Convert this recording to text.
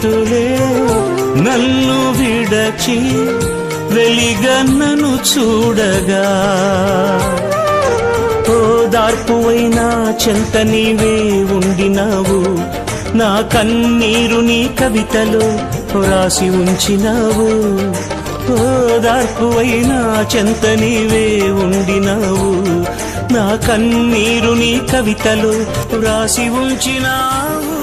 ప్రాణహితులే నన్ను విడచి వెలిగన్నను చూడగా. ఓదార్పువైనా చెంత నీవే ఉండినావు. నా కన్నీరు నీ కవితలో రాసి ఉంచినావు. ఓదార్పువైనా చెంత నీవే ఉండినావు. నా కన్నీరు నీ కవితలో రాసి ఉంచినావు.